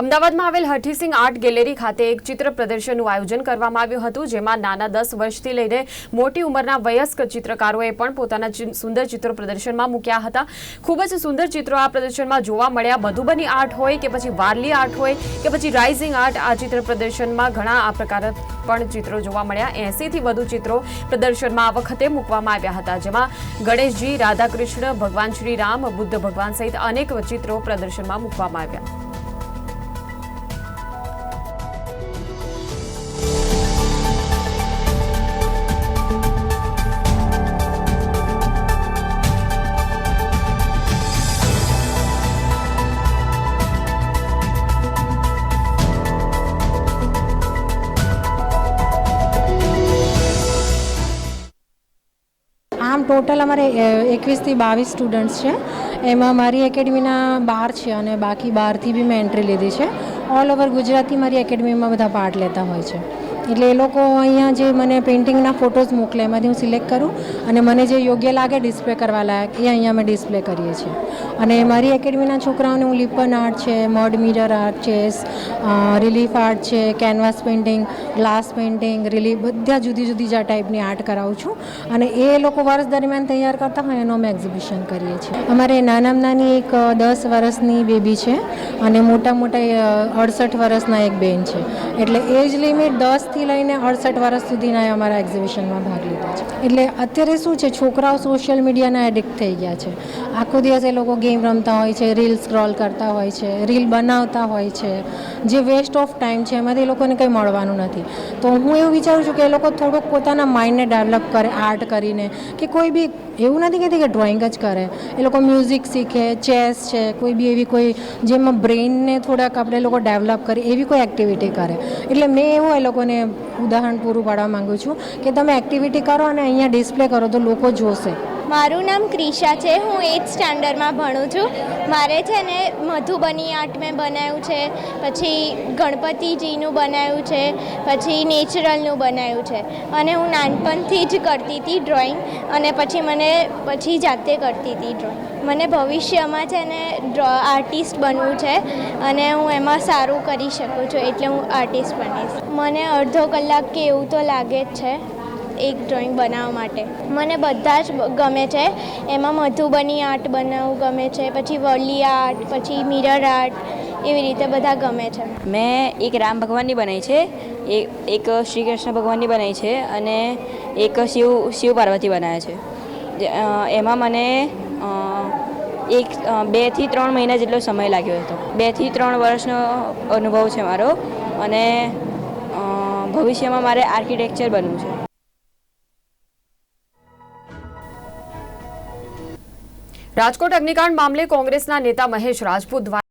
અમદાવાદમાં આવેલ Hathisingh art gallery ખાતે એક ચિત્ર પ્રદર્શનનું આયોજન કરવામાં આવ્યું હતું, જેમાં નાના દસ વર્ષથી લઈને મોટી ઉંમરના વયસ્ક ચિત્રકારોએ પણ પોતાના સુંદર ચિત્રો પ્રદર્શનમાં મૂક્યા હતા. ખૂબ જ સુંદર ચિત્રો આ પ્રદર્શનમાં જોવા મળ્યા. મધુબની આર્ટ હોય કે પછી વારલી આર્ટ હોય કે પછી રાઇઝિંગ આર્ટ, આ ચિત્ર પ્રદર્શનમાં ઘણા આ પ્રકાર પણ ચિત્રો જોવા મળ્યા. એંસીથી વધુ ચિત્રો પ્રદર્શનમાં આ વખતે મૂકવામાં આવ્યા હતા, જેમાં ગણેશજી, રાધાકૃષ્ણ, ભગવાન શ્રી રામ બુદ્ધ ભગવાન સહિત અનેક ચિત્રો પ્રદર્શનમાં મૂકવામાં આવ્યા. આમ ટોટલ અમારે એકવીસથી બાવીસ સ્ટુડન્ટ્સ છે. એમાં મારી એકેડમીના બાર છે અને બાકી બારથી બી મેં એન્ટ્રી લીધી છે. ઓલ ઓવર ગુજરાતથી મારી એકેડમીમાં બધા પાર્ટ લેતા હોય છે. એટલે એ લોકો અહીંયા જે મને પેઇન્ટિંગના ફોટોઝ મોકલે, એમાંથી હું સિલેક્ટ કરું અને મને જે યોગ્ય લાગે ડિસ્પ્લે કરવા લાયક, એ અહીંયા અમે ડિસ્પ્લે કરીએ છીએ. અને મારી એકેડમીના છોકરાઓને હું લિપન આર્ટ છે મડ મિરર આર્ટ છે રિલીફ આર્ટ છે canvas painting glass painting relief બધા જુદી જુદી જ ટાઈપની આર્ટ કરાવું છું. અને એ લોકો વર્ષ દરમિયાન તૈયાર કરતા હોય એનો અમે એક્ઝિબિશન કરીએ છીએ. અમારે નાનામાં નાની એક દસ વર્ષની બેબી છે અને મોટા મોટા અડસઠ વર્ષના એક બેન છે. એટલે એજ લિમિટ દસથી લઈને અડસઠ વર્ષ સુધીના અમારા એક્ઝિબિશનમાં ભાગ લીધો છે. એટલે અત્યારે શું છે, છોકરાઓ સોશિયલ મીડિયાના એડિક્ટ થઈ ગયા છે. આખો દિવસ એ લોકો ગેમ રમતા હોય છે રીલ સ્ક્રોલ કરતા હોય છે રીલ બનાવતા હોય છે. જે વેસ્ટ ઓફ ટાઈમ છે, એમાંથી એ લોકોને કંઈ મળવાનું નથી. તો હું એવું વિચારું છું કે એ લોકો થોડુંક પોતાના માઇન્ડને ડેવલપ કરે આર્ટ કરીને, કે કોઈ બી એવું નથી કહેતી કે ડ્રોઈંગ જ કરે. એ લોકો મ્યુઝિક શીખે ચેસ છે, કોઈ બી એવી કોઈ જેમાં બ્રેઇનને થોડાક આપણે લોકો ડેવલપ કરે એવી કોઈ એક્ટિવિટી કરે. એટલે મેં એવું એ લોકોને ઉદાહરણ પૂરું પાડવા માગું છું કે તમે એક્ટિવિટી કરો અને અહીંયા ડિસ્પ્લે કરો તો લોકો જોશે. મારું નામ ક્રિશા છે, હું એઇથ સ્ટાન્ડર્ડમાં ભણું છું. મારે છે ને મધુબની આર્ટ મેં બનાવ્યું છે, પછી ગણપતિજીનું બનાવ્યું છે, પછી નેચરલનું બનાવ્યું છે. અને હું નાનપણથી જ કરતી હતી ડ્રોઈંગ, અને પછી મને, પછી જાતે કરતી હતી ડ્રોઈંગ. મને ભવિષ્યમાં છે ને ડ્રો, આર્ટિસ્ટ બનવું છે, અને હું એમાં સારું કરી શકું છું, એટલે હું આર્ટિસ્ટ બનીશ. મને અડધો કલાક કે એવું તો લાગે જ છે. એક ડ્રોઈંગ બનાવવા માટે. મને બધા જ ગમે છે. એમાં મધુબની આર્ટ બનાવવું ગમે છે, પછી વર્લી આર્ટ, પછી મિરર આર્ટ, એવી રીતે બધા ગમે છે. મેં એક રામ ભગવાનની બનાવી છે. એક શ્રી કૃષ્ણ ભગવાનની બનાવી છે અને એક શિવ શિવ પાર્વતી બનાવ્યા છે. એમાં મને એક બેથી ત્રણ મહિના જેટલો સમય લાગ્યો હતો. બેથી ત્રણ વર્ષનો અનુભવ છે મારો અને ભવિષ્યમાં મારે આર્કિટેક્ચર બનવું છે. રાજકોટ અગ્નિકાંડ મામલે કોંગ્રેસના નેતા મહેશ રાજપૂત